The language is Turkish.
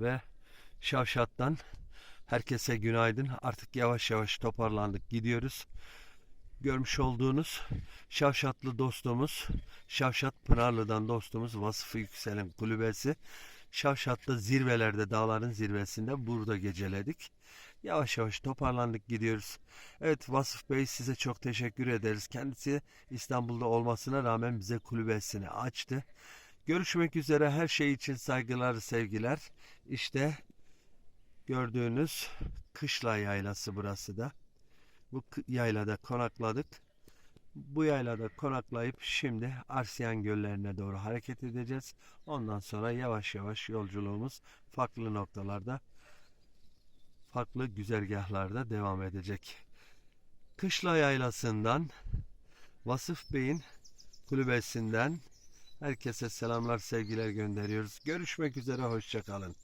ve Şavşat'tan herkese günaydın. Artık yavaş yavaş toparlandık gidiyoruz. Görmüş olduğunuz Şavşatlı dostumuz, Şavşat Pınarlı'dan dostumuz Vasıfı Yüksel'in kulübesi. Şavşat'ta zirvelerde, dağların zirvesinde burada geceledik. Yavaş yavaş toparlandık gidiyoruz. Evet Vasıf Bey size çok teşekkür ederiz. Kendisi İstanbul'da olmasına rağmen bize kulübesini açtı. Görüşmek üzere her şey için saygılar, sevgiler. İşte gördüğünüz Kışla Yaylası burası da. Bu yaylada konakladık. Bu yaylada konaklayıp şimdi Arsiyan Göllerine doğru hareket edeceğiz. Ondan sonra yavaş yavaş yolculuğumuz farklı noktalarda, farklı güzergahlarda devam edecek. Kışla Yaylası'ndan Vasıf Bey'in kulübesinden herkese selamlar, sevgiler gönderiyoruz. Görüşmek üzere, hoşçakalın.